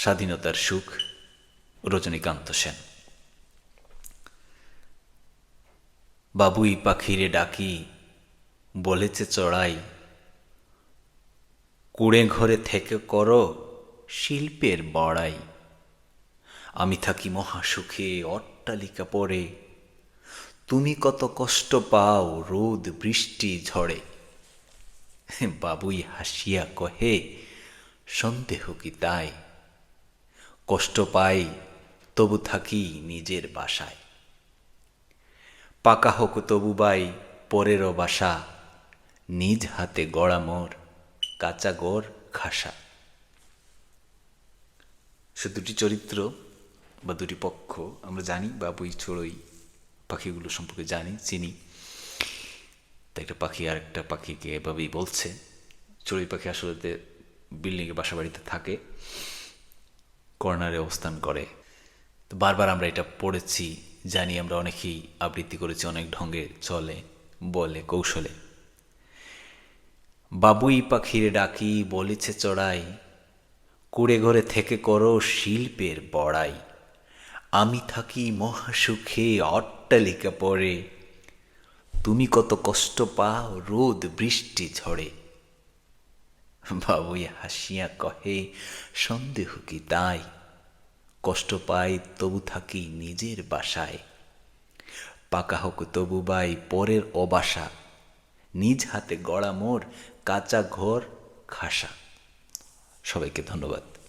স্বাধীনতার সুখ, রজনীকান্ত সেন। বাবুই পাখিরে ডাকি, বলেছে চড়াই, কুড়ে ঘরে থেকে করো শিল্পের বড়াই। আমি থাকি মহাসুখে, অট্টালিকা পড়ে, তুমি কত কষ্ট পাও রোদ, বৃষ্টি, ঝড়ে। বাবুই হাসিয়া কহে, সন্দেহ কি তাই? কষ্ট পাই, তবু থাকি নিজের বাসায়। পাকা হোক তবু বাই পরেরও বাসা, নিজ হাতে গড়া মোর কাঁচা গোর খাসা সে দুটি চরিত্র বা দুটি পক্ষ আমরা জানি, বাবুই, চড়ই, পাখিগুলো সম্পর্কে জানি, চিনি। তা একটা পাখি আর একটা পাখিকে এভাবেই বলছে। চড়ুই পাখি আসলে বিল্ডিংয়ে বাসা বাড়িতে থাকে। কর্নারে অবস্থান করে। তো বারবার আমরা এটা পড়েছি, জানি আমরা অনেকেই আবৃত্তি করেছি অনেক ঢঙ্গে, চলে, বলে, কৌশলে। বাবুই পাখির ডাকি বলেছে চড়াই, কুড়ে ঘরে থেকে করো শিল্পের বড়াই। আমি থাকি মহাসুখে, অট্টালিকা পরে তুমি কত কষ্ট পাও রোদ বৃষ্টি ঝড়ে। বাবুই হাসিয়া কহে, সন্দেহ কি তাই? কষ্ট পাই তবু থাকি নিজের বাসায়। পাকা হোক তবু বাই পরের অবাসা। নিজ হাতে গড়া মোর কাঁচা ঘর খাসা। সবাইকে ধন্যবাদ।